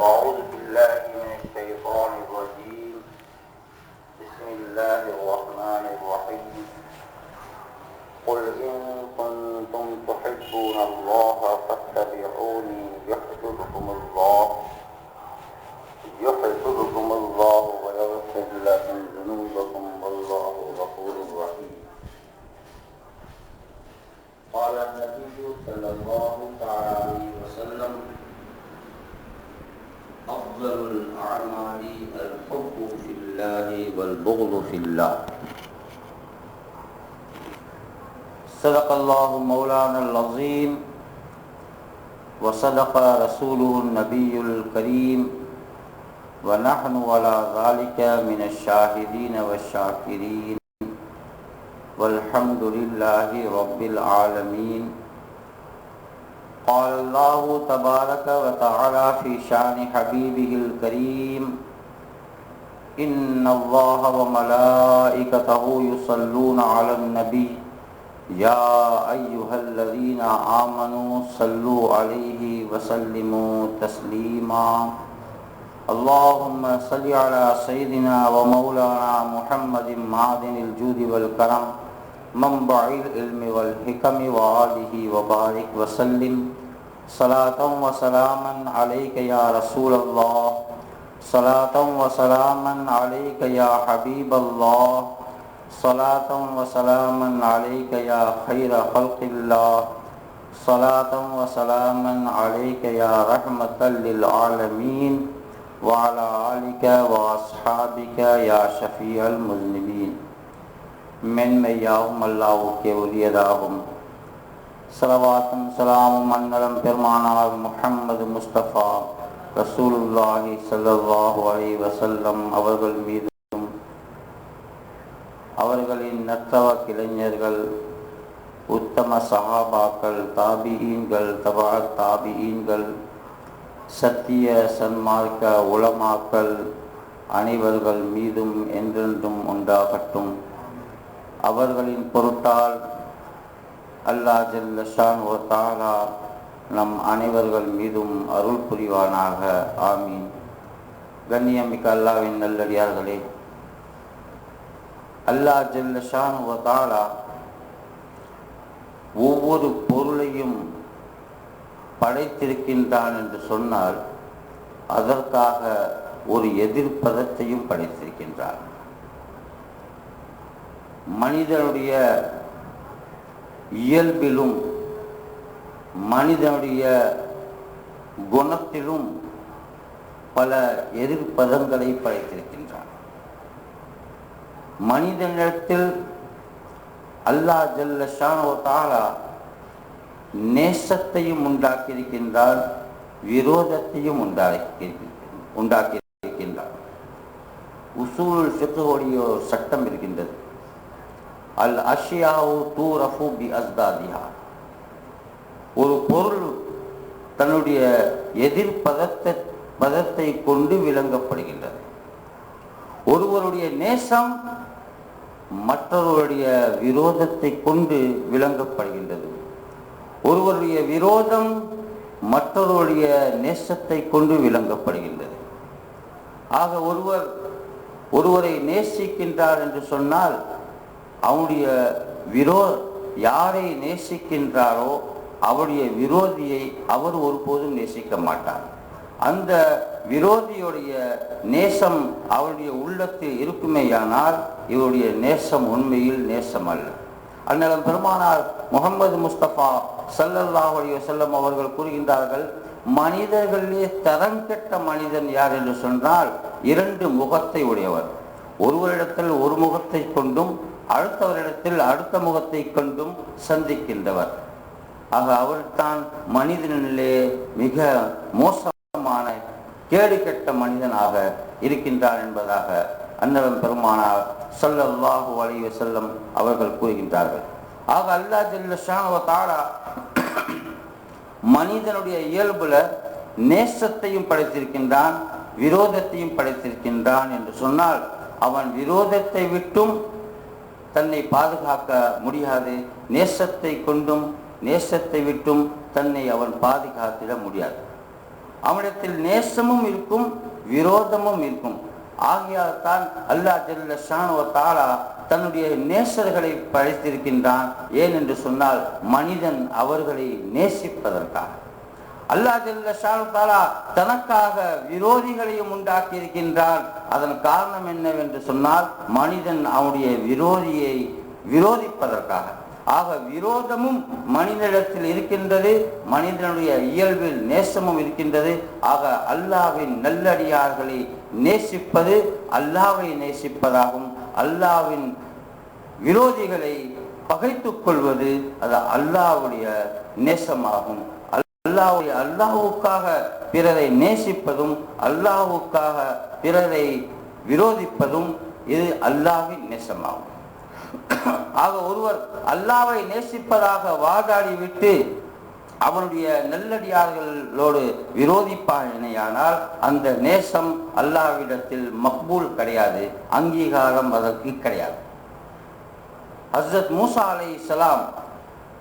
أعوذ بالله من الشيطان الرجيم بسم الله الرحمن الرحيم قل إن كنتم تحبون الله فاتبعوني يحببكم الله يحببكم الله ويغفر لكم ذنوبكم والله غفور رحيم قال النبي صلى الله تعالى عليه وسلم أفضل الأعمال الحب في الله والبغض في الله. صدق الله مولانا العظيم وصدق رسوله النبي الكريم ونحن على ذلك من الشاهدين والشاكرين. والحمد لله رب العالمين. قال الله تبارك وتعالى في شان حبيبه الكريم إن الله وملائكته يصلون على النبي يا أيها الذين آمنوا صلوا عليه وسلموا تسليما اللهم صل على سيدنا ومولانا محمد معدن الجود والكرم منبع العلم والحکم وآلہ وبارک وسلم صلاة و سلاما علیک یا رسول اللہ صلاة و سلاما علیک یا حبیب اللہ صلاة و سلاما علیک یا خیر خلق اللہ صلاة و سلاما علیک یا رحمت للعالمین وعلى آلک واصحابک یا شفيع المذنبین மென்மையாகும் அல்லாவுக்கே உரியதாகும். சலவாத்தும் சலாமும் மன்னலம் பெருமானார் முஹம்மது முஸ்தபா ரசூலுல்லாஹி சல்லாஹு அலி வசல்லம் அவர்கள் மீதும் அவர்களின் நத்தவ கிளைஞர்கள் உத்தம சஹாபாக்கள் தாபியீன்கள் தபா தாபியீன்கள் சத்திய சன்மார்க்க உலமாக்கள் அனைவர்கள் மீதும் என்றென்றும் உண்டாகட்டும். அவர்களின் பொருட்டால் அல்லா ஜல்லஷான் ஓ தாலா நம் அனைவர்கள் மீதும் அருள் புரிவானாக. ஆமீன். கண்ணியமிக்க அல்லாவின் நல்லடியார்களே அல்லா ஜல்லஷான் ஓ தாலா ஒவ்வொரு பொருளையும் படைத்திருக்கின்றான் என்று சொன்னால் அதற்காக ஒரு எதிர்ப்பதத்தையும் படைத்திருக்கின்றான். மனிதனுடைய இயல்பிலும் மனிதனுடைய குணத்திலும் பல எதிர்ப்பதங்களை படைத்திருக்கின்றான். மனிதனிடத்தில் அல்லா ஜல்ல ஷானோ தாலா நேசத்தையும் உண்டாக்கியிருக்கின்றார் விரோதத்தையும் உண்டாக்கி உண்டாக்கியிருக்கின்றார் உசூல் ஃபிக்குடைய ஒரு சட்டம் இருக்கின்றது. அல் அஷியாவு தூரஃபு பி அஸ்தாதியா ஒரு பொருள் தன்னுடைய எதிர்பதத்தை பதத்தை கொண்டு விளங்கப்படுகின்றது. ஒருவருடைய நேசம் மற்றவருடைய விரோதத்தை கொண்டு விளங்கப்படுகின்றது. ஒருவருடைய விரோதம் மற்றவருடைய நேசத்தை கொண்டு விளங்கப்படுகின்றது. ஆக ஒருவர் ஒருவரை நேசிக்கின்றார் என்று சொன்னால் அவனுடைய விரோ யாரை நேசிக்கின்றாரோ அவருடைய விரோதியை அவர் ஒருபோதும் நேசிக்க மாட்டார். அந்த விரோதியுடைய நேசம் அவருடைய உள்ளத்தில் இருக்குமேயானால் இவருடைய நேசம் உண்மையில் நேசம் அல்ல அந்நலம் பெருமானார் முகமது முஸ்தபா சல்லல்லாஹுடைய செல்லம் அவர்கள் கூறுகின்றார்கள் மனிதர்களிலே தரம் கெட்ட மனிதன் யார் என்று சொன்னால் இரண்டு முகத்தை உடையவர். ஒருவரிடத்தில் ஒரு முகத்தை கொண்டும் அடுத்தவரிடத்தில் அடுத்த முகத்தை கொண்டும் சந்திக்கின்றவர். ஆக அவர்தான் மனிதனிலே மிக மோசமான கேடு கெட்ட மனிதனாக இருக்கின்றார் என்பதாக அன்னவன் பெருமானார் சொல்லல்லாஹு அலைஹி செல்லம் அவர்கள் கூறுகின்றார்கள். ஆக அல்லாஹ் ஜல்ல தாரா மனிதனுடைய இயல்புல நேசத்தையும் படைத்திருக்கின்றான் விரோதத்தையும் படைத்திருக்கின்றான் என்று சொன்னால் அவன் விரோதத்தை விட்டும் தன்னை பாதுகாக்க முடியாது. நேசத்தை கொண்டும் நேசத்தை விட்டும் தன்னை அவன் பாதுகாத்திட முடியாது. அவனிடத்தில் நேசமும் இருக்கும் விரோதமும் இருக்கும். ஆகையால் தான் அல்லாஹ் ஜல்ல ஷானுவ தாலா தன்னுடைய நேசர்களை படைத்திருக்கின்றான். ஏன் என்று சொன்னால் மனிதன் அவர்களை நேசிப்பதற்காக. அல்லாஹ் ஜல்ல தாலா தனக்காக விரோதிகளையும் உண்டாக்கி இருக்கின்றான் அதன் காரணம் என்னவென்று சொன்னால் மனிதன் அவனுடைய விரோதியை விரோதிப்பதற்காக. ஆக விரோதமும் மனிதனிடத்தில் இருக்கின்றது மனிதனுடைய இயல்பில் நேசமும் இருக்கின்றது. ஆக அல்லாவின் நல்லடியார்களை நேசிப்பது அல்லாவை நேசிப்பதாகும். அல்லாவின் விரோதிகளை பகைத்துக் கொள்வது அது அல்லாவுடைய நேசமாகும். அல்லாவுடைய அல்லாஹுக்காக பிறரை நேசிப்பதும் அல்லாஹுக்காக பிறரை விரோதிப்பதும் இது அல்லாவின் நேசமாகும். ஆக ஒருவர் அல்லாவை நேசிப்பதாக வாதாடிவிட்டு அவனுடைய நெல்லடியார்களோடு விரோதிப்பானால் அந்த நேசம் அல்லாவிடத்தில் மக்பூல் கிடையாது அங்கீகாரம் அதற்கு கிடையாது. ஹசரத் மூசா அலை இஸ்லாம்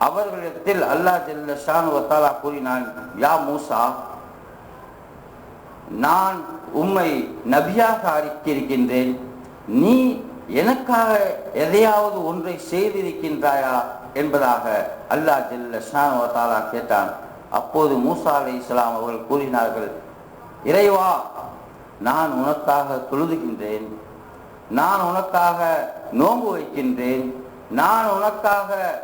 அவர்களிடத்தில் அல்லாஹ் ஜல்ல ஷானுவத்தாலா கூறினான் யா மூசா நான் உம்மை நபியாக அறிக்கிருக்கின்றேன் நீ எனக்காக எதையாவது ஒன்றை செய்திருக்கின்றாயா? என்பதாக அல்லாஹ் ஜல்ல ஷானுவத்தாலா கேட்டான். அப்போது மூசா அலி இஸ்லாம் அவர்கள் கூறினார்கள் இறைவா நான் உனக்காக தொழுதுகின்றேன். நான் உனக்காக நோன்பு வைக்கின்றேன். நான் உனக்காக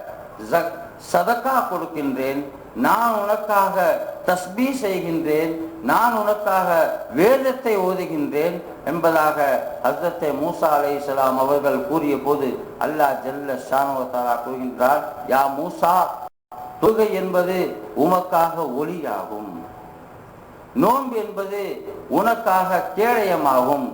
ஜக்- சதக்கா கொடுக்கின்றேன் நான் உனக்காக தஸ்பீ செய்கின்றேன் நான் உனக்காக வேதத்தை ஓதுகின்றேன் என்பதாக அர்த்தத்தை மூசா அலைஹிஸ்ஸலாம் அவர்கள் கூறிய போது அல்லாஹ் ஜல்ல ஷானுவத்தாலா கூறுகின்றார் யா மூசா தொகை என்பது உமக்காக ஒளியாகும். நோன்பு என்பது உனக்காக கேடயமாகும்.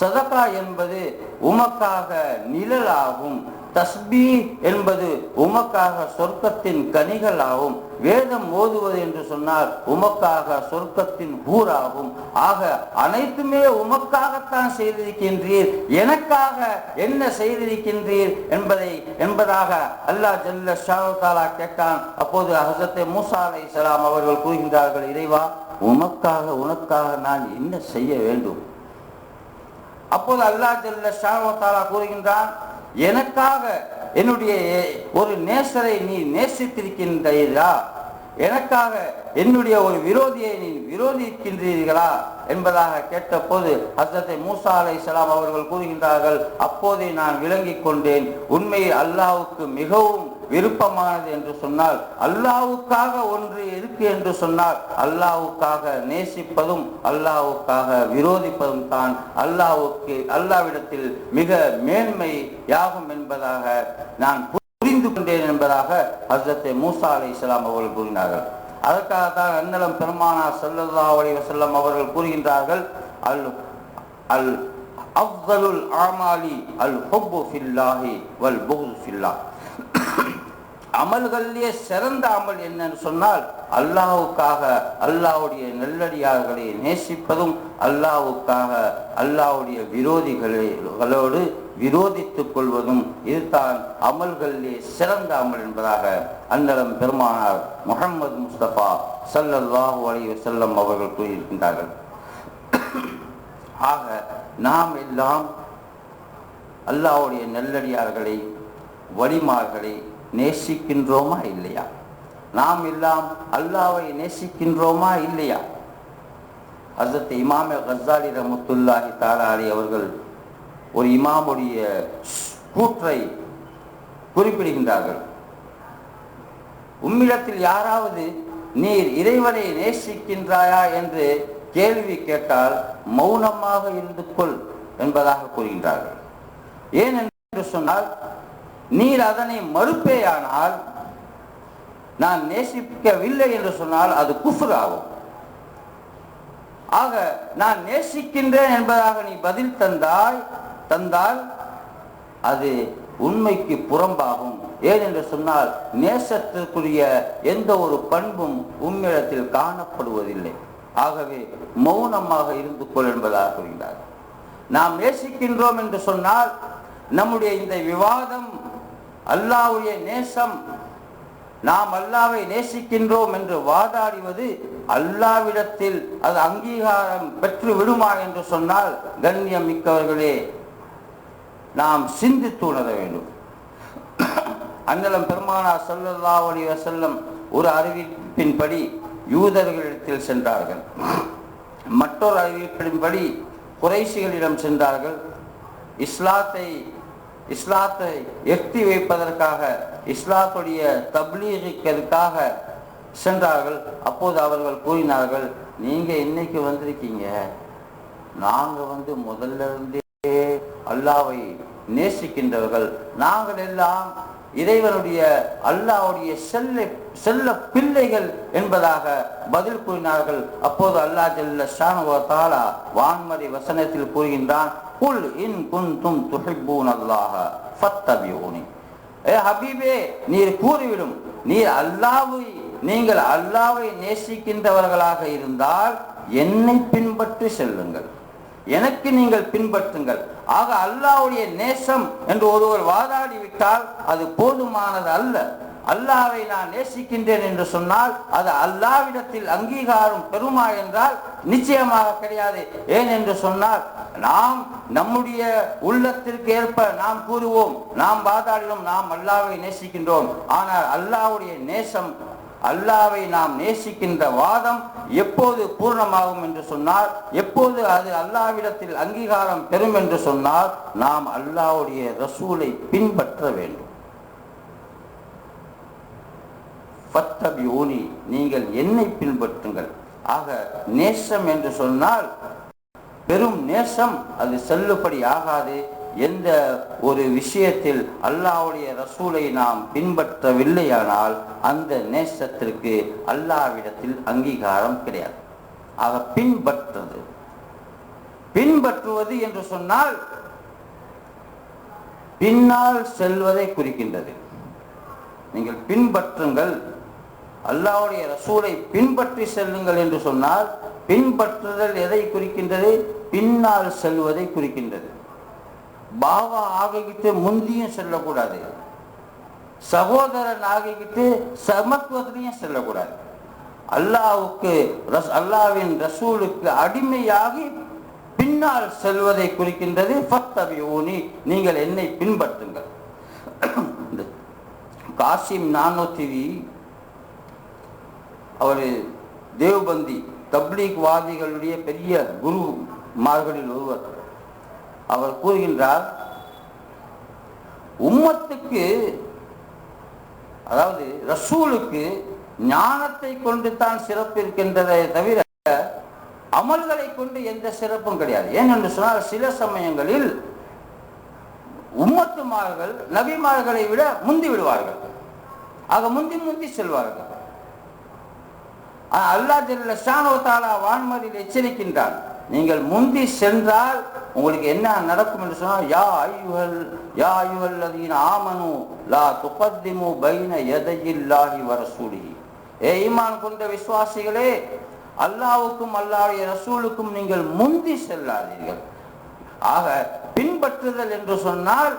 சதக்கா என்பது உமக்காக நிழலாகும். தஸ்பீ என்பது உமக்காக சொர்க்கத்தின் கனிகளாகும். வேதம் ஓதுவது என்று சொன்னால் உமக்காக சொர்க்கத்தின் ஊராகும். ஆக அனைத்துமே உமக்காகத்தான் செய்திருக்கின்றீர். எனக்காக என்ன செய்திருக்கின்றீர் என்பதை என்பதாக அல்லாஹ் ஜல்ல ஷாரு கேட்டான். அப்போது ஹசத்தை மூசா அலை அவர்கள் கூறுகின்றார்கள் இறைவா உமக்காக உனக்காக நான் என்ன செய்ய வேண்டும்? அப்போது அல்லாஹ் ஜல்ல ஷாரு தாலா கூறுகின்றான் எனக்காக என்னுடைய ஒரு நேசரை நீ நேசித்திருக்கின்றீர்களா? எனக்காக என்னுடைய ஒரு விரோதியை நீ விரோதிக்கின்றீர்களா? என்பதாக கேட்டபோது ஹசரத்தை மூசா அலை அவர்கள் கூறுகின்றார்கள் அப்போதே நான் விளங்கிக் கொண்டேன். உண்மையில் அல்லாவுக்கு மிகவும் விருப்பமானது என்று சொன்னால் அல்லாவுக்காக ஒன்று இருக்கு என்று சொன்னால் அல்லாஹ்வுக்காக நேசிப்பதும் அல்லாஹ்வுக்காக விரோதிப்பதும் தான் அல்லாவுக்கு அல்லாவிடத்தில் மிக மேன்மை யாகும் என்பதாக நான் புரிந்து கொண்டேன் என்பதாக ஹசரத்தை மூசா அலை அவர்கள் கூறினார்கள். அதற்காக தான் அன்னலம் பெருமானார் ஸல்லல்லாஹு அலி வசல்லம் அவர்கள் கூறுகின்றார்கள் அல் அல் அஃதலுல் ஆமாலி அல் ஹொப்பு ஃபில்லாஹி வல் புஹ்து ஃபில்லா அமல்களிலே சிறந்த அமல் என்னன்னு சொன்னால் அல்லாவுக்காக அல்லாஹ்வுடைய நெல்லடியார்களை நேசிப்பதும் அல்லாவுக்காக அல்லாஹ்வுடைய விரோதிகளோடு விரோதித்துக் கொள்வதும் இதுதான் அமல்களிலே சிறந்த அமல் என்பதாக அன்னலம் பெருமானார் முகமது முஸ்தபா சல்லல்லாஹு அலைஹி வஸல்லம் அவர்கள் கூறியிருக்கின்றார்கள். ஆக நாம் எல்லாம் அல்லாவுடைய நெல்லடியார்களை வழிமார்களை நேசிக்கின்றோமா இல்லையா? நாம் எல்லாம் அல்லாவை நேசிக்கின்றோமா இல்லையா? ஹசரத் இமாம கசாலி ரமத்துல்லாஹி தாலாலி அவர்கள் ஒரு இமாமுடைய கூற்றை குறிப்பிடுகின்றார்கள். உம்மிடத்தில் யாராவது நீர் இறைவனை நேசிக்கின்றாயா? என்று கேள்வி கேட்டால் மௌனமாக இருந்து கொள் என்பதாக கூறுகின்றார்கள். ஏன் என்று சொன்னால் நீர் அதனை மறுப்பேயானால் நான் நேசிக்கவில்லை என்று சொன்னால் அது குஃபுர் ஆகும் ஆக நான் நேசிக்கின்றேன் என்பதாக நீ பதில் தந்தாய் தந்தால் அது உண்மைக்கு புறம்பாகும். ஏன் என்று சொன்னால் நேசத்திற்குரிய எந்த ஒரு பண்பும் உம்மிடத்தில் காணப்படுவதில்லை. ஆகவே மௌனமாக இருந்து கொள் என்பதாக கூறுகிறார் நாம் நேசிக்கின்றோம் என்று சொன்னால் நம்முடைய இந்த விவாதம் அல்லாவுடைய நேசம். நாம் அல்லாவை நேசிக்கின்றோம் என்று வாதாடுவது அல்லாவிடத்தில் அது அங்கீகாரம் பெற்று விடுமா என்று சொன்னால் கண்ணியம் மிக்கவர்களே நாம் சிந்தித்து உணர வேண்டும். அண்ணலம் பெருமானா ஸல்லல்லாஹு அலைஹி ஒரு அறிவிப்பின்படி யூதர்களிடத்தில் சென்றார்கள். மற்றொரு அறிவிப்பின்படி குறைசிகளிடம் சென்றார்கள். இஸ்லாத்தை இஸ்லாத்தை எட்டி வைப்பதற்காக இஸ்லாத்துடைய தப்லீகிக்கிறதுக்காக சென்றார்கள். அப்போது அவர்கள் கூறினார்கள் நீங்க இன்னைக்கு வந்திருக்கீங்க. நாங்க வந்து முதல்ல இருந்தே அல்லாவை நேசிக்கின்றவர்கள். நாங்கள் எல்லாம் இறைவனுடைய அல்லாவுடைய செல்ல செல்ல பிள்ளைகள் என்பதாக பதில் கூறினார்கள். அப்போது அல்லாஹ் ஜெல்ல ஷானுவ தாலா வான்மறை வசனத்தில் கூறுகின்றான் குல் இன் குந்தும் துஹிப்பூன் அல்லாஹ ஃபத்தபியூனி ஏ ஹபீபே நீர் கூறிவிடும் நீர் அல்லாவை நீங்கள் அல்லாவை நேசிக்கின்றவர்களாக இருந்தால் என்னை பின்பற்றி செல்லுங்கள் எனக்கு நீங்கள் பின்பற்றுங்கள் ஆக அல்லாவுடைய நேசம் என்று ஒருவர் வாதாடி விட்டால் அது போதுமானது அல்ல அல்லாவை நான் நேசிக்கின்றேன் என்று சொன்னால் அது அல்லாவிடத்தில் அங்கீகாரம் பெறுமா என்றால் நிச்சயமாக கிடையாது. ஏன் என்று சொன்னால் நாம் நம்முடைய உள்ளத்திற்கு ஏற்ப நாம் கூறுவோம் நாம் வாதாடினோம் நாம் அல்லாவை நேசிக்கின்றோம். ஆனால் அல்லாஹ்வுடைய நேசம் அல்லாவை நாம் நேசிக்கின்ற வாதம் எப்போது பூர்ணமாகும் என்று சொன்னால் எப்போது அது அல்லாவிடத்தில் அங்கீகாரம் பெறும் என்று சொன்னால் நாம் அல்லாவுடைய ரசூலை பின்பற்ற வேண்டும். பத்தபியூனி நீங்கள் என்னை பின்பற்றுங்கள். ஆக நேசம் என்று சொன்னால் பெரும் நேசம் அது செல்லுபடி ஆகாது. எந்த ஒரு விஷயத்தில் அல்லாவுடைய ரசூலை நாம் பின்பற்றவில்லையானால் அந்த நேசத்திற்கு அல்லாவிடத்தில் அங்கீகாரம் கிடையாது. ஆக பின்பற்றுவது. பின்பற்றுவது என்று சொன்னால் பின்னால் செல்வதை குறிக்கின்றது. நீங்கள் பின்பற்றுங்கள். அல்லாவுடைய ரசூலை பின்பற்றி செல்லுங்கள் என்று சொன்னால் பின்பற்றுதல் எதை குறிக்கின்றது? பின்னால் செல்வதை குறிக்கின்றது. பாவா ஆகிக்கிட்டு முந்தியும் செல்லக்கூடாது. சகோதரன் ஆகிக்கிட்டு சமத்துவத்திலையும் செல்லக்கூடாது. அல்லாவுக்கு ரஸ் அல்லாவின் ரசூலுக்கு அடிமையாகி பின்னால் செல்வதை குறிக்கின்றது. ஃபத்தபியூனி நீங்கள் என்னை பின்பற்றுங்கள். காசிம் நானூத்தி அவர் தேவ்பந்தி தப்லீக் வாதிகளுடைய பெரிய குரு மார்களில் ஒருவர். அவர் கூறுகின்றார் உம்மத்துக்கு அதாவது ரசூலுக்கு ஞானத்தை கொண்டு தான் சிறப்பு இருக்கின்றதை தவிர அமல்களை கொண்டு எந்த சிறப்பும் கிடையாது. ஏனென்று சொன்னால் சில சமயங்களில் உம்மத்துமார்கள் நபிமார்களை விட முந்தி விடுவார்கள். ஆக முந்தி முந்தி செல்வார்கள். அல்லாஹ் ஜல்ல வான்மதியில் எச்சரிக்கின்றான். நீங்கள் முந்தி சென்றால் உங்களுக்கு என்ன நடக்கும் என்று சொன்னால் யா ஐயுஹல் யா ஐயுஹல் லதீன ஆமனு லா துகத்திமு பைன யதையில்லாஹி வரசூலிஹி ஏ ஈமான் கொண்ட விசுவாசிகளே அல்லாவுக்கும் அல்லாவுடைய ரசூலுக்கும் நீங்கள் முந்தி செல்லாதீர்கள். ஆக பின்பற்றுதல் என்று சொன்னால்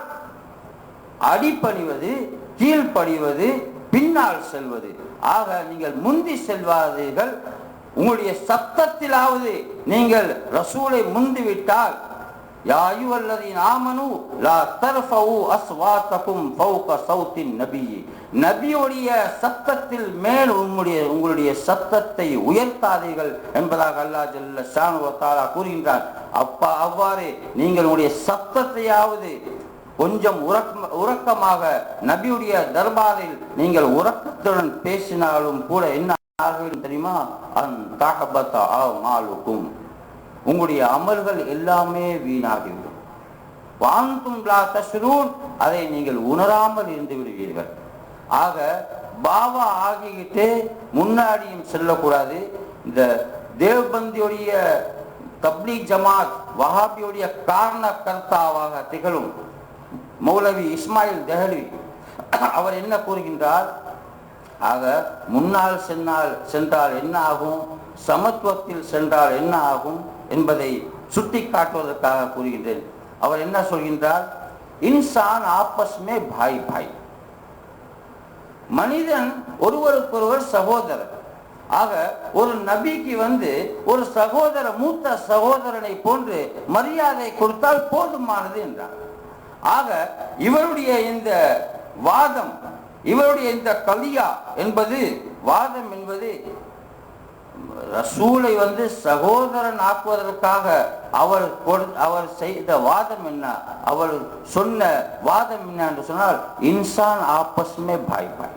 அடிப்பணிவது கீழ்ப்படிவது பின்னால் செல்வது. ஆக நீங்கள் முந்தி செல்வாதீர்கள். உங்களுடைய சத்தத்திலாவது நீங்கள் ரசூலை முந்தி விட்டால் நபியுடைய சத்தத்தில் மேல் உங்களுடைய உங்களுடைய சத்தத்தை உயர்த்தாதீர்கள் என்பதாக அல்லா ஜல்ல ஷானு கூறுகின்றார் அப்பா அவ்வாறு நீங்கள் உங்களுடைய சத்தத்தையாவது கொஞ்சம் உறக்க உறக்கமாக நபியுடைய தர்பாரில் நீங்கள் உறக்கத்துடன் பேசினாலும் கூட என்ன ஆகிவிடும் தெரியுமா? அந் தாகபத்தா மாலுக்கும். உங்களுடைய அமல்கள் எல்லாமே வீணாகிவிடும். வாங்கும் அதை நீங்கள் உணராமல் இருந்து விடுவீர்கள். ஆக பாவா ஆகிக்கிட்டு முன்னாடியும் செல்லக்கூடாது. இந்த தேவ்பந்தியுடைய தப்லீக் ஜமாத் வஹாபியுடைய காரண கர்த்தாவாக திகழும். மௌலவி இஸ்மாயில் தெஹலி அவர் என்ன கூறுகின்றார்? ஆக முன்னால் சென்னால் சென்றால் என்ன ஆகும்? சமத்துவத்தில் சென்றால் என்ன ஆகும்? என்பதை சுட்டி காட்டுவதற்காக கூறுகின்றேன். அவர் என்ன சொல்கின்றார்? இன்சான் ஆப்பஸ்மே பாய் பாய். மனிதன் ஒருவருக்கொருவர் சகோதரர். ஆக ஒரு நபிக்கு வந்து ஒரு சகோதர மூத்த சகோதரனை போன்று மரியாதை கொடுத்தால் போதுமானது என்றார். ஆக இவருடைய இந்த வாதம் இவருடைய இந்த கலியா என்பது வாதம் என்பது ரசூலை வந்து சகோதரன் ஆக்குவதற்காக அவர் அவர் செய்த வாதம் என்ன? அவர் சொன்ன வாதம் என்ன என்று சொன்னால் இன்சான் ஆப்பஸ்மே பாய் பாய்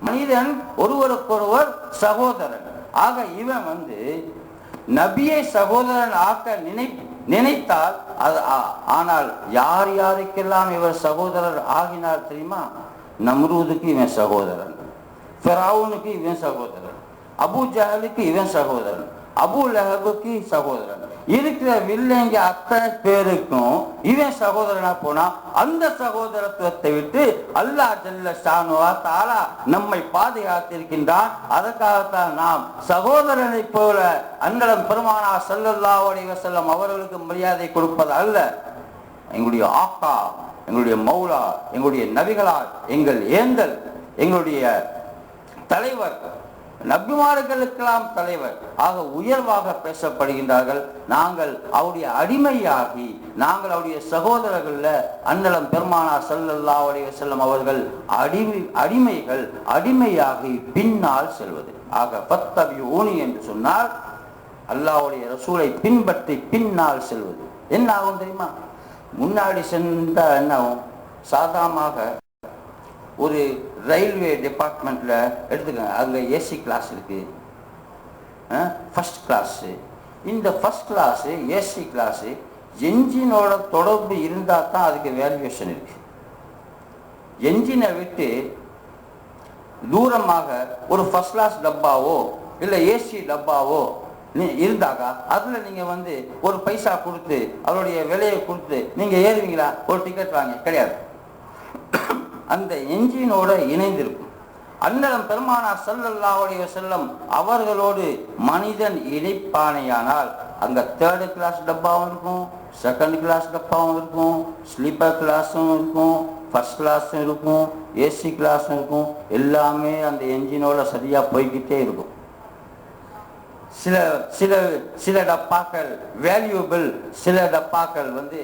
மனிதன் ஒருவருக்கொருவர் சகோதரன். ஆக இவன் வந்து நபியை சகோதரன் ஆக்க நினைப்பு நினைத்தால் அது ஆ- ஆனால் யார் யாருக்கெல்லாம் இவர் சகோதரர் ஆகினார் தெரியுமா? நம்ரூதுக்கு இவன் சகோதரன். ஃபெராவுனுக்கு இவன் சகோதரன். அபு ஜஹலுக்கு இவன் சகோதரன். அபு லஹபுக்கு சகோதரன். இருக்கிற வில்லைங்க அத்தனை பேருக்கும் இவன் சகோதரனா போனா அந்த சகோதரத்துவத்தை விட்டு அல்லாஹ் ஜல்ல ஷானுவா தாலா நம்மை பாதுகாத்திருக்கின்றான். அதற்காகத்தான் நாம் சகோதரனை போல அன்னலம் பெருமானா செல்லல்லா உடைய செல்லம் அவர்களுக்கு மரியாதை கொடுப்பது அல்ல. எங்களுடைய ஆக்கா எங்களுடைய மௌலா எங்களுடைய நபிகளால் எங்கள் ஏந்தல் எங்களுடைய தலைவர் நபிமார்களுக்கெல்லாம் தலைவர். ஆக உயர்வாக பேசப்படுகின்றார்கள். நாங்கள் அவருடைய அடிமையாகி நாங்கள் அவருடைய சகோதரர்கள்ல அன்னலம் பெருமானா ஸல்லல்லாஹு உடைய செல்லும் அவர்கள் அடிமை அடிமைகள் அடிமையாகி பின்னால் செல்வது. ஆக பத்தபி ஊனி என்று சொன்னால் அல்லாவுடைய ரசூலை பின்பற்றி பின்னால் செல்வது. என்ன ஆகும் தெரியுமா? முன்னாடி சென்றால் என்ன ஆகும் சாதாரணமாக ஒரு ரயில்வே டிபார்ட்மெண்ட்டில் எடுத்துக்கோங்க அங்கே ஏசி கிளாஸ் இருக்குது ஃபஸ்ட் கிளாஸு இந்த ஃபஸ்ட் கிளாஸு ஏசி கிளாஸு என்ஜினோட தொடர்பு இருந்தால் தான் அதுக்கு வேல்யூவேஷன் இருக்குது என்ஜினை விட்டு தூரமாக ஒரு ஃபர்ஸ்ட் கிளாஸ் டப்பாவோ இல்லை ஏசி டப்பாவோ நீ- இருந்தாக்கா அதில் நீங்கள் வந்து ஒரு பைசா கொடுத்து அதனுடைய விலையை கொடுத்து நீங்கள் ஏறுவீங்களா? ஒரு டிக்கெட் வாங்க கிடையாது. அந்த என்ஜினோட இணைந்திருக்கும். அன்னலம் பெருமானார் செல்லல்லாவுடைய அலைஹி அவர்களோடு மனிதன் இணைப்பானையானால் அங்க தேர்டு கிளாஸ் டப்பாவும் இருக்கும் செகண்ட் கிளாஸ் டப்பாவும் இருக்கும் ஸ்லீப்பர் கிளாஸும் இருக்கும் ஃபர்ஸ்ட் கிளாஸும் இருக்கும் ஏசி கிளாஸும் இருக்கும் எல்லாமே அந்த என்ஜினோட சரியா போய்கிட்டே இருக்கும். சில சில சில டப்பாக்கள் வேல்யூபிள் சில டப்பாக்கள் வந்து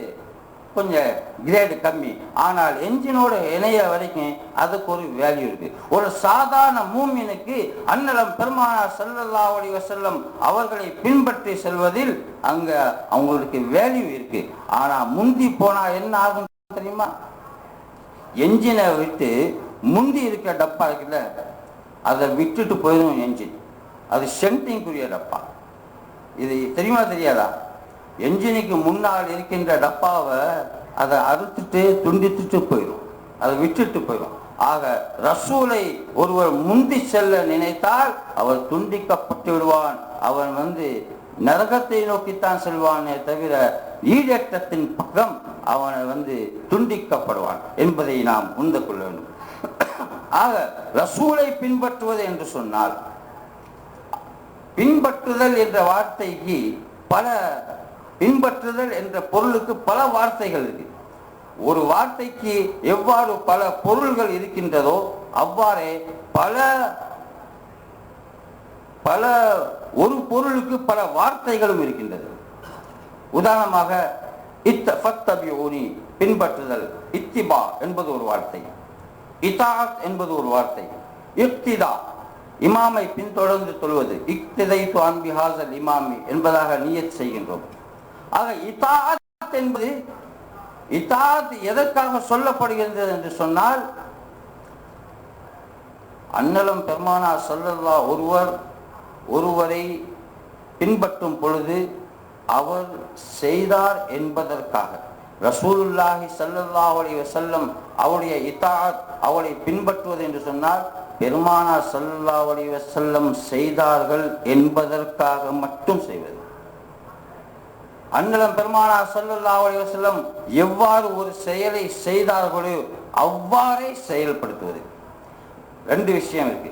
கொஞ்சம் கிரேடு கம்மி. ஆனால் என்ஜினோட இணைய வரைக்கும் அதுக்கு ஒரு வேல்யூ இருக்கு. ஒரு சாதாரண மூமினுக்கு அன்னலம் பெருமானார் ஸல்லல்லாஹு அலைஹி அவர்களை பின்பற்றி செல்வதில் அங்க அவங்களுக்கு வேல்யூ இருக்கு. ஆனா முந்தி போனா என்ன ஆகும் தெரியுமா? என்ஜினை விட்டு முந்தி இருக்க டப்பா இருக்குல்ல அதை விட்டுட்டு போயிடும் என்ஜின். அது சென்டிங்குரிய டப்பா. இது தெரியுமா தெரியாதா? என்ஜினுக்கு முன்னால் இருக்கின்ற டப்பாவை அதை அறுத்துட்டு துண்டித்துட்டு போயிடும் அதை விட்டுட்டு போயிடும் ஆக ரசூலை ஒருவர் முந்தி செல்ல நினைத்தால் அவர் துண்டிக்கப்பட்டு விடுவான். அவன் வந்து நரகத்தை நோக்கித்தான் செல்வானே தவிர ஈடேற்றத்தின் பக்கம் அவனை வந்து துண்டிக்கப்படுவான் என்பதை நாம் உந்து கொள்ள வேண்டும். ஆக ரசூலை பின்பற்றுவது என்று சொன்னால் பின்பற்றுதல் என்ற வார்த்தைக்கு பல பின்பற்றுதல் என்ற பொருளுக்கு பல வார்த்தைகள் இருக்கு. ஒரு வார்த்தைக்கு எவ்வாறு பல பொருள்கள் இருக்கின்றதோ அவ்வாறே பல பல ஒரு பொருளுக்கு பல வார்த்தைகளும் இருக்கின்றது. உதாரணமாக இத்த ஃபத்தபியூனி பின்பற்றுதல் இத்திபா என்பது ஒரு வார்த்தை. இதாத் என்பது ஒரு வார்த்தை. இக்திதா இமாமை பின்தொடர்ந்து சொல்வது இக்திதை துவான்பி ஹாசல் இமாமி என்பதாக நியத் செய்கின்றோம். ஆக இதாத் என்பது இதாத் எதற்காக சொல்லப்படுகின்றது என்று சொன்னால் அன்னலம் பெருமானா சொல்லல்லா ஒருவர் ஒருவரை பின்பற்றும் பொழுது அவர் செய்தார் என்பதற்காக. ரசூலுல்லாஹி செல்லல்லா அலைஹி செல்லம் அவருடைய இத்தாத் அவளை பின்பற்றுவது என்று சொன்னால் பெருமானா செல்லல்லா அலைஹி செல்லம் செய்தார்கள் என்பதற்காக மட்டும் செய்வது. அன்னலம் பெருமானார் ஸல்லல்லாஹு அலைஹி எவ்வாறு ஒரு செயலை செய்தார்களோ அவ்வாறே செயல்படுத்துவது. ரெண்டு விஷயம் இருக்கு.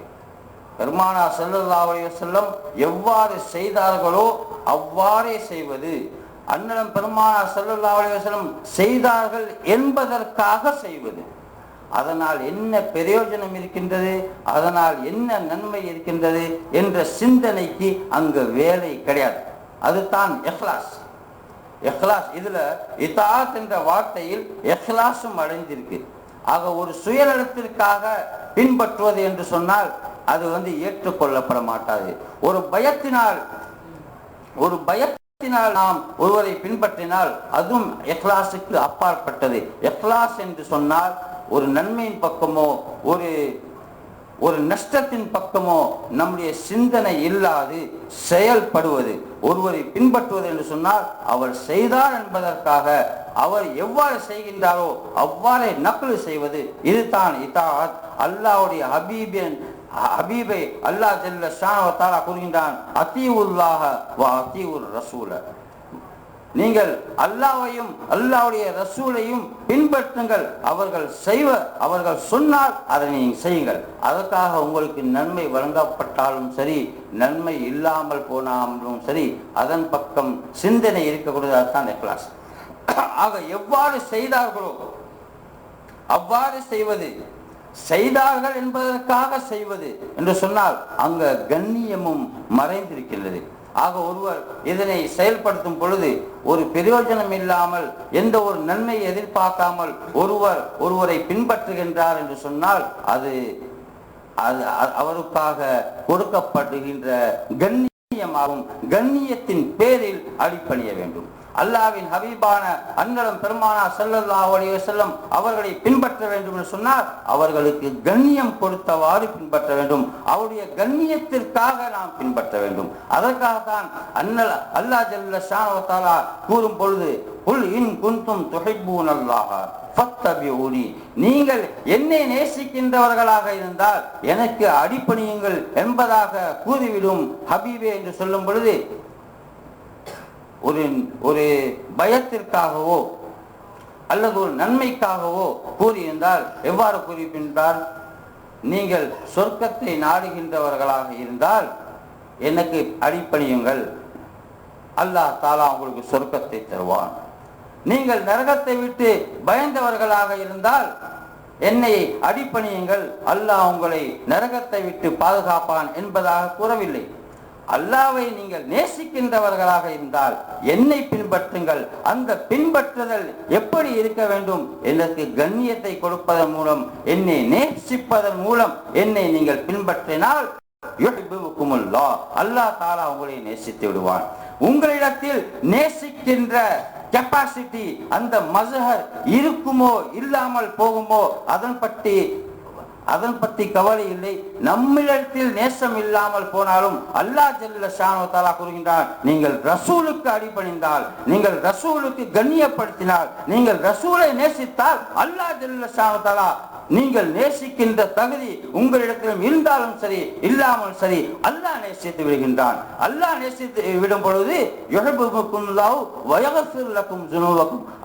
பெருமானார் ஸல்லல்லாஹு அலைஹி எவ்வாறு செய்தார்களோ அவ்வாறே செய்வது. அன்னலம் பெருமானார் ஸல்லல்லாஹு அலைஹி செய்தார்கள் என்பதற்காக செய்வது. அதனால் என்ன பிரயோஜனம் இருக்கின்றது? அதனால் என்ன நன்மை இருக்கின்றது? என்ற சிந்தனைக்கு அங்கு வேலை கிடையாது. அதுதான் எஹ்லாஸ் எஹ்லாஸ் இதுல இத்தாத் என்ற வார்த்தையில் எஹ்லாஸும் அடைந்திருக்கு. ஆக ஒரு சுயநலத்திற்காக பின்பற்றுவது என்று சொன்னால் அது வந்து ஏற்றுக்கொள்ளப்பட மாட்டாது. ஒரு பயத்தினால் ஒரு பயத்தினால் நாம் ஒருவரை பின்பற்றினால் அதுவும் எஹ்லாஸுக்கு அப்பாற்பட்டது. எஹ்லாஸ் என்று சொன்னால் ஒரு நன்மையின் பக்கமோ ஒரு ஒரு நஷ்டத்தின் பக்கமோ நம்முடைய சிந்தனை இல்லாது செயல்படுவது ஒருவரை பின்பற்றுவது என்று சொன்னால் அவர் செய்தார் என்பதற்காக அவர் எவ்வாறு செய்கின்றாரோ அவ்வாறே நக்கல் செய்வது இதுதான் இதாத் அல்லாஹ்வுடைய ஹபீபின் ஹபீபை அல்லாஹ் ஜெல்ல ஷானவத்தாரா கூறுகின்றான் அத்தீவுல்லாஹ வா அத்தீவுர் ரசூல நீங்கள் அல்லாவையும் அல்லாவுடைய ரசூலையும் பின்பற்றுங்கள். அவர்கள் செய்வ அவர்கள் சொன்னால் அதை நீங்கள் செய்யுங்கள். அதற்காக உங்களுக்கு நன்மை வழங்கப்பட்டாலும் சரி நன்மை இல்லாமல் போனாலும் சரி அதன் பக்கம் சிந்தனை இருக்கக்கூடாது தான் கிளாஸ் ஆக எவ்வாறு செய்தார்களோ அவ்வாறு செய்வது செய்தார்கள் என்பதற்காக செய்வது என்று சொன்னால் அங்க கண்ணியமும் மறைந்திருக்கின்றது. ஆக ஒருவர் இதனை செயல்படுத்தும் பொழுது ஒரு பிரயோஜனம் இல்லாமல் எந்த ஒரு நன்மை எதிர்பார்க்காமல் ஒருவர் ஒருவரை பின்பற்றுகின்றார் என்று சொன்னால் அது அது அவருக்காக கொடுக்கப்படுகின்ற கண்ணியமாகும் கண்ணியத்தின் பேரில் அடிப்பணிய வேண்டும். அல்லாவின் ஹபீபான அன்னலம் பெருமானா செல்லல்லா செல்லும் அவர்களை பின்பற்ற வேண்டும் என்று சொன்னால் அவர்களுக்கு கண்ணியம் கொடுத்தவாறு பின்பற்ற வேண்டும். அவருடைய கண்ணியத்திற்காக நாம் பின்பற்ற வேண்டும். அதற்காகத்தான் அன்னல் அல்லாஹ் ஜல்ல ஷானஹு கூறும் பொழுது புல் இன் குந்தும் துஹிப்பூன் அல்லாஹ நீங்கள் என்னை நேசிக்கின்றவர்களாக இருந்தால் எனக்கு அடிப்பணியுங்கள் என்பதாக கூறிவிடும் ஹபீபே என்று சொல்லும் பொழுது ஒரு ஒரு பயத்திற்காகவோ அல்லது ஒரு நன்மைக்காகவோ கூறியிருந்தால் எவ்வாறு கூறியிருக்கின்றார்? நீங்கள் சொர்க்கத்தை நாடுகின்றவர்களாக இருந்தால் எனக்கு அடிப்பணியுங்கள். அல்லாஹ் தாலா உங்களுக்கு சொர்க்கத்தை தருவான். நீங்கள் நரகத்தை விட்டு பயந்தவர்களாக இருந்தால் என்னை அடிப்பணியுங்கள். அல்லாஹ் உங்களை நரகத்தை விட்டு பாதுகாப்பான் என்பதாக கூறவில்லை. அல்லாவை நீங்கள் நேசிக்கின்றவர்களாக இருந்தால் என்னை பின்பற்றுங்கள். அந்த பின்பற்றுதல் எப்படி இருக்க வேண்டும்? எனக்கு கண்ணியத்தை கொடுப்பதன் மூலம் என்னை நேசிப்பதன் மூலம் என்னை நீங்கள் பின்பற்றினால் அல்லா அல்லாஹ் தாலா உங்களை நேசித்து விடுவான். உங்களிடத்தில் நேசிக்கின்ற கெப்பாசிட்டி அந்த மசஹர் இருக்குமோ இல்லாமல் போகுமோ அதன் பற்றி அதன் பற்றி கவலை இல்லை. நம்மிடத்தில் நேசம் இல்லாமல் போனாலும் அல்லாஹ் ஜல்ல ஷானு தாலா நீங்கள் ரசூலுக்கு அடிபணிந்தால் நீங்கள் ரசூலுக்கு கண்ணியப்படுத்தினால் நீங்கள் ரசூலை நேசித்தால் அல்லாஹ் ஜல்ல ஷானு தாலா நீங்கள் நேசிக்கின்ற தகுதி உங்களிடத்திலும் இருந்தாலும் சரி இல்லாமல் சரி அல்லாஹ் நேசித்து விடுகின்றான். அல்லாஹ் நேசித்து விடும் பொழுது யுஹிப்புக்குமுல்லாஹு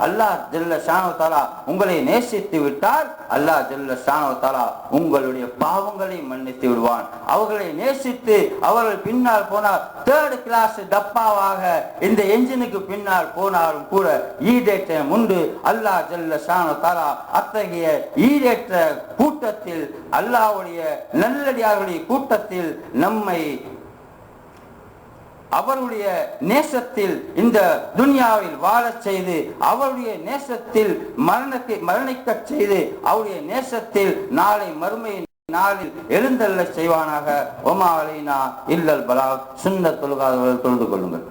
அல்லாஹ் ஜெல்ல ஷானு உங்களை நேசித்து விட்டால் அல்லாஹ் ஜெல்ல ஷானு உங்களுடைய பாவங்களை மன்னித்து விடுவான். அவர்களை நேசித்து அவர்கள் பின்னால் போனால் தேர்ட் கிளாஸ் டப்பாவாக இந்த என்ஜினுக்கு பின்னால் போனாலும் கூட ஈடேற்றம் உண்டு. அல்லாஹ் ஜெல்ல ஷானு அத்தகைய ஈடேற்ற பெற்ற கூட்டத்தில் அல்லாவுடைய நல்லடியார்களுடைய கூட்டத்தில் நம்மை அவருடைய நேசத்தில் இந்த துனியாவில் வாழச் செய்து அவருடைய நேசத்தில் மரணத்தை மரணிக்க செய்து அவருடைய நேசத்தில் நாளை மறுமை நாளில் எழுந்தள்ள செய்வானாக. ஒமா அலைனா இல்லல் பலா சுண்ண தொழுகாதவர்கள் தொழுது கொள்ளுங்கள்.